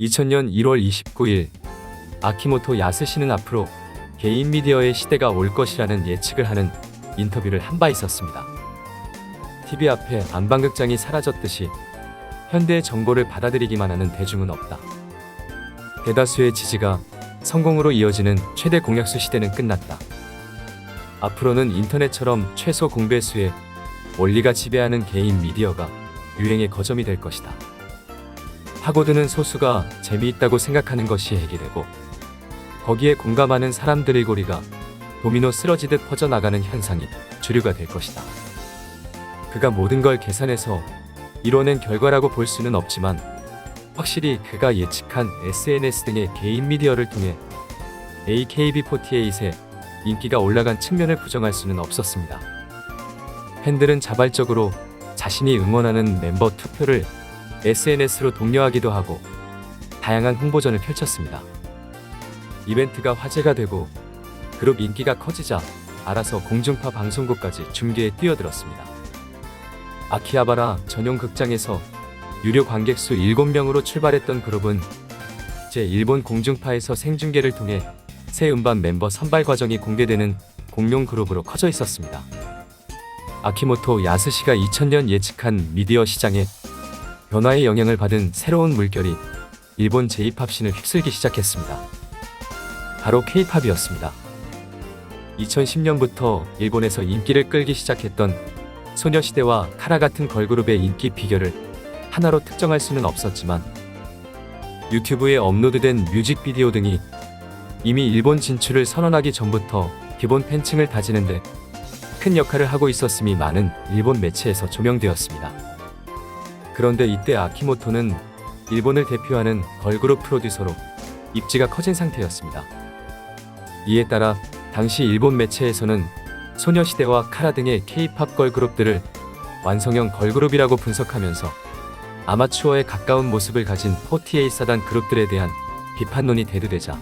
2000년 1월 29일 아키모토 야스시는 앞으로 개인 미디어의 시대가 올 것이라는 예측을 하는 인터뷰를 한 바 있었습니다. TV 앞에 안방극장이 사라졌듯이 현대의 정보를 받아들이기만 하는 대중은 없다. 대다수의 지지가 성공으로 이어지는 최대 공약수 시대는 끝났다. 앞으로는 인터넷처럼 최소 공배수의 원리가 지배하는 개인 미디어가 유행의 거점이 될 것이다. 파고드는 소수가 재미있다고 생각하는 것이 해결되고 거기에 공감하는 사람들의 고리가 도미노 쓰러지듯 퍼져나가는 현상이 주류가 될 것이다. 그가 모든 걸 계산해서 이뤄낸 결과라고 볼 수는 없지만 확실히 그가 예측한 SNS 등의 개인 미디어를 통해 AKB48의 인기가 올라간 측면을 부정할 수는 없었습니다. 팬들은 자발적으로 자신이 응원하는 멤버 투표를 SNS로 독려하기도 하고 다양한 홍보전을 펼쳤습니다. 이벤트가 화제가 되고 그룹 인기가 커지자 알아서 공중파 방송국까지 중계에 뛰어들었습니다. 아키하바라 전용 극장에서 유료 관객 수 7명으로 출발했던 그룹은 제 일본 공중파에서 생중계를 통해 새 음반 멤버 선발 과정이 공개되는 공룡 그룹으로 커져 있었습니다. 아키모토 야스시가 2000년 예측한 미디어 시장에 변화의 영향을 받은 새로운 물결이 일본 J-팝신을 휩쓸기 시작했습니다. 바로 K-팝이었습니다. 2010년부터 일본에서 인기를 끌기 시작했던 소녀시대와 카라 같은 걸그룹의 인기 비결을 하나로 특정할 수는 없었지만 유튜브에 업로드된 뮤직비디오 등이 이미 일본 진출을 선언하기 전부터 기본 팬층을 다지는데 큰 역할을 하고 있었음이 많은 일본 매체에서 조명되었습니다. 그런데 이때 아키모토는 일본을 대표하는 걸그룹 프로듀서로 입지가 커진 상태였습니다. 이에 따라 당시 일본 매체에서는 소녀시대와 카라 등의 K-팝 걸그룹들을 완성형 걸그룹이라고 분석하면서 아마추어에 가까운 모습을 가진 48 사단 그룹들에 대한 비판론이 대두되자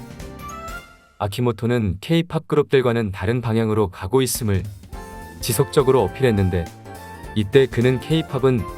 아키모토는 K-팝 그룹들과는 다른 방향으로 가고 있음을 지속적으로 어필했는데 이때 그는 K-팝은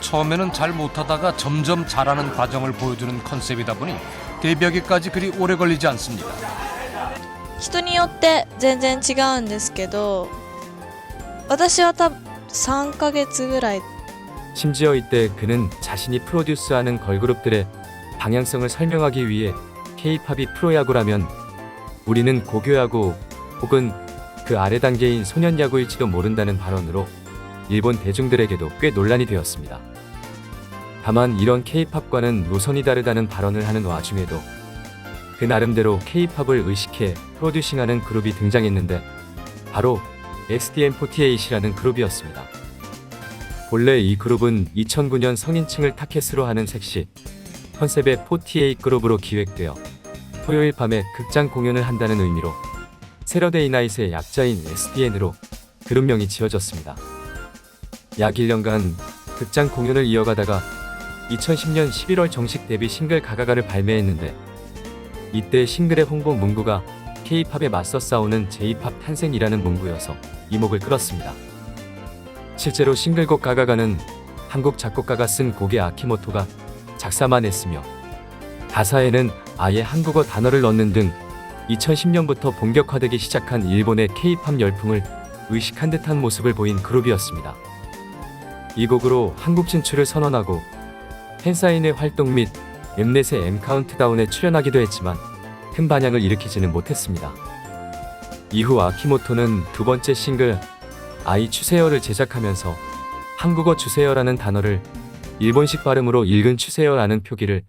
처음에는 잘 못하다가 점점 잘하는 과정을 보여주는 컨셉이다 보니 데뷔하기까지 그리 오래 걸리지 않습니다. 人によって全然違うんですけど私は多分3ヶ月ぐらい 심지어 이때 그는 자신이 프로듀스하는 걸그룹들의 방향성을 설명하기 위해 K-팝이 프로야구라면 우리는 고교야구 혹은 그 아래 단계인 소년야구일지도 모른다는 발언으로 일본 대중들에게도 꽤 논란이 되었습니다. 다만 이런 K-팝과는 노선이 다르다는 발언을 하는 와중에도 그 나름대로 K-팝을 의식해 프로듀싱하는 그룹이 등장했는데 바로 SDM48이라는 그룹이었습니다. 본래 이 그룹은 2009년 성인층을 타켓으로 하는 섹시 컨셉의 48 그룹으로 기획되어 토요일 밤에 극장 공연을 한다는 의미로 세러데이 나잇의 약자인 SDN으로 그룹명이 지어졌습니다. 약 1년간 극장 공연을 이어가다가 2010년 11월 정식 데뷔 싱글 가가가를 발매했는데 이때 싱글의 홍보 문구가 K-팝에 맞서 싸우는 J-팝 탄생이라는 문구여서 이목을 끌었습니다. 실제로 싱글곡 가가가는 한국 작곡가가 쓴 곡의 아키모토가 작사만 했으며 가사에는 아예 한국어 단어를 넣는 등 2010년부터 본격화되기 시작한 일본의 K-팝 열풍을 의식한 듯한 모습을 보인 그룹이었습니다. 이 곡으로 한국 진출을 선언하고 팬사인회 활동 및 엠넷의 M 카운트다운에 출연하기도 했지만 큰 반향을 일으키지는 못했습니다. 이후 아키모토는 두 번째 싱글 아이 추세요를 제작하면서 한국어 주세요라는 단어를 일본식 발음으로 읽은 추세요라는 표기를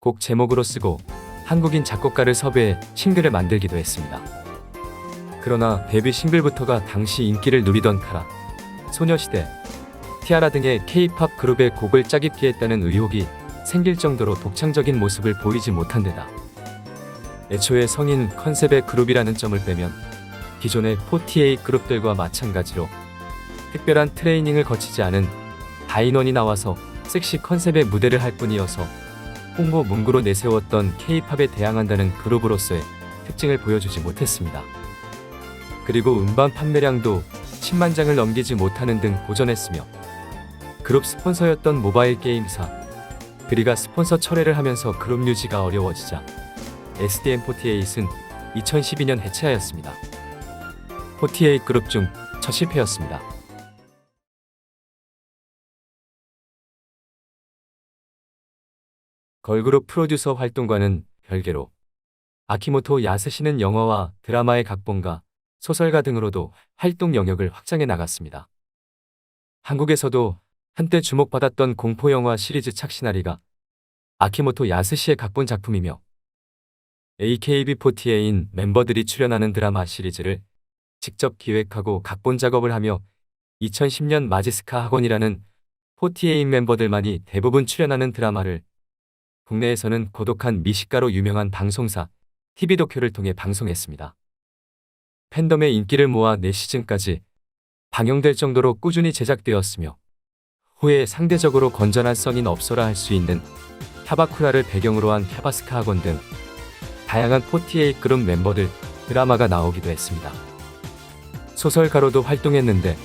곡 제목으로 쓰고 한국인 작곡가를 섭외해 싱글을 만들기도 했습니다. 그러나 데뷔 싱글부터가 당시 인기를 누리던 카라, 소녀시대, 티아라 등의 K-팝 그룹의 곡을 짜깁기 했다는 의혹이 생길 정도로 독창적인 모습을 보이지 못한 데다 애초에 성인 컨셉의 그룹이라는 점을 빼면 기존의 48 그룹들과 마찬가지로 특별한 트레이닝을 거치지 않은 다인원이 나와서 섹시 컨셉의 무대를 할 뿐이어서 홍보 문구로 내세웠던 K-팝에 대항한다는 그룹으로서의 특징을 보여주지 못했습니다. 그리고 음반 판매량도 10만 장을 넘기지 못하는 등 고전했으며 그룹 스폰서였던 모바일 게임사 그리가 스폰서 철회를 하면서 그룹 유지가 어려워지자 SDM48은 2012년 해체하였습니다. 48 그룹 중 첫 실패였습니다. 걸그룹 프로듀서 활동과는 별개로 아키모토 야스시는 영화와 드라마의 각본가, 소설가 등으로도 활동 영역을 확장해 나갔습니다. 한국에서도 한때 주목받았던 공포 영화 시리즈 착시나리가 아키모토 야스시의 각본 작품이며 AKB48인 멤버들이 출연하는 드라마 시리즈를 직접 기획하고 각본 작업을 하며 2010년 마지스카 학원이라는 48 멤버들만이 대부분 출연하는 드라마를 국내에서는 고독한 미식가로 유명한 방송사 TV 도쿄를 통해 방송했습니다. 팬덤의 인기를 모아 4시즌까지 방영될 정도로 꾸준히 제작되었으며 후에 상대적으로 건전한 써인 업소라 할 수 있는 타바쿠라를 배경으로 한 타바스카 학원 등 다양한 48 그룹 멤버들 드라마가 나오기도 했습니다. 소설가로도 활동했는데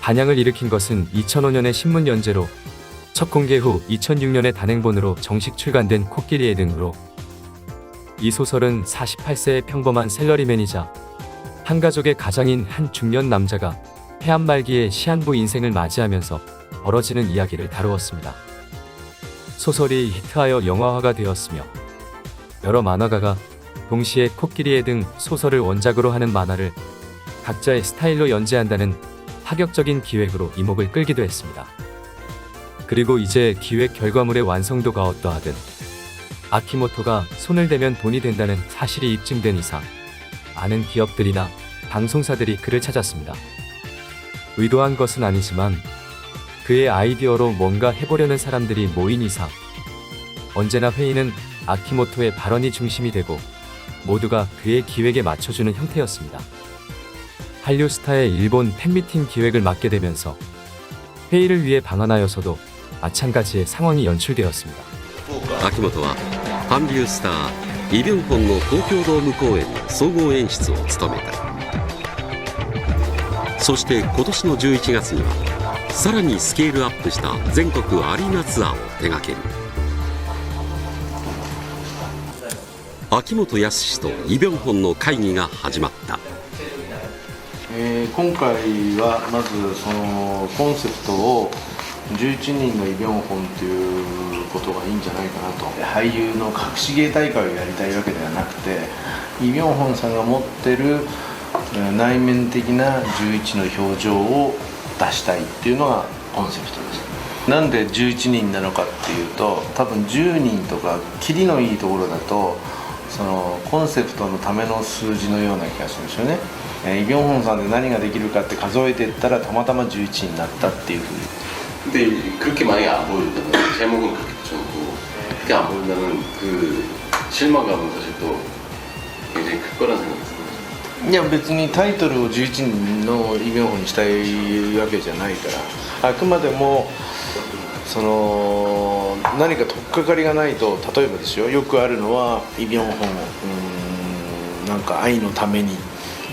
반향을 일으킨 것은 2005년의 신문 연재로 첫 공개 후 2006년에 단행본으로 정식 출간된 코끼리의 등으로 이 소설은 48세의 평범한 셀러리맨이자 한 가족의 가장인 한 중년 남자가 폐암 말기에 시한부 인생을 맞이하면서 벌어지는 이야기를 다루었습니다. 소설이 히트하여 영화화가 되었으며 여러 만화가가 동시에 코끼리의 등 소설을 원작으로 하는 만화를 각자의 스타일로 연재한다는 파격적인 기획으로 이목을 끌기도 했습니다. 그리고 이제 기획 결과물의 완성도가 어떠하든 아키모토가 손을 대면 돈이 된다는 사실이 입증된 이상 많은 기업들이나 방송사들이 그를 찾았습니다. 의도한 것은 아니지만 그의 아이디어로 뭔가 해보려는 사람들이 모인 이상 언제나 회의는 아키모토의 발언이 중심이 되고 모두가 그의 기획에 맞춰주는 형태였습니다. 한류 스타의 일본 팬미팅 기획을 맡게 되면서 회의를 위해 방한하여서도 마찬가지의 상황이 연출되었습니다. 秋元は韓流スターイ・ビョンホンの東京ドーム公演の総合演出を務めたそして今年の11月には さらにスケールアップした全国アリーナツアーを手掛ける。秋元康とイ・ビョンホンの会議が始まった。えー今回はまずそのコンセプトを11人のイ・ビョンホンということがいいんじゃないかなと。俳優の隠し芸大会をやりたいわけではなくてイ・ビョンホンさんが持ってるえー内面的な11の表情を出したいっていうのがコンセプトですなんで11人なのかっていうと多分10人とかキリのいいところだとそのコンセプトのための数字のような気がするんですよね、えーイ・ビョンホンさんで何ができるかって数えていったらたまたま11になったっていうふうに 근데 그렇게 만약에 안 보여준다면 제목은 그렇게 붙여놓고 그렇게 안 보여준다면 그 실망감은 사실 또 굉장히 클 거란 생각이 듭니다. いや別にタイトルを11人のイ・ビョンホンにしたいわけじゃないからあくまでもその何か取っかかりがないと例えばですよよくあるのはイ・ビョンホンうーんなんか愛のために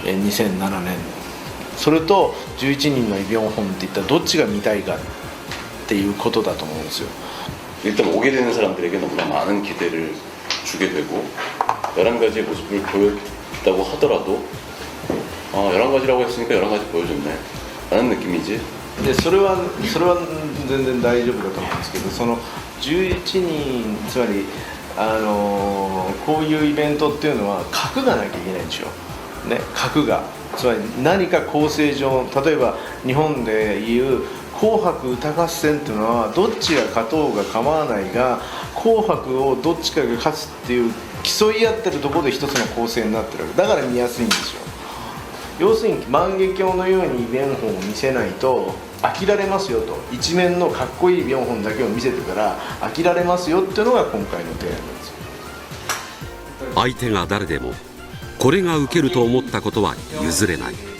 えー2007年それと11人のイ・ビョンホンっていったらどっちが見たいかっていうことだと思うんですよ 일단 오게 되는 사람들에게 너무나 많은 기대를 주게 되고 11가지의 모습을 보 였다고 하더라도 아 11가지라고 했으니까 11가지 보여줬네 라는 느낌이지 でそれはそれは全然大丈夫だと思うんですけどその11人つまりあのーこういうイベントっていうのは核がなきゃいけないんですよ、ね、核がつまり何か構成上例えば日本でいう「紅白歌合戦」っていうのはどっちが勝とうが構わないが「紅白」をどっちかが勝つっていう 競い合ってるところで一つの構成になってるだから見やすいんですよ。要するに万華鏡のようにイ・ビョンホンを見せないと飽きられますよと。一面のかっこいいイ・ビョンホンだけを見せてから飽きられますよっていうのが今回の提案なんですよ。相手が誰でもこれが受けると思ったことは譲れない。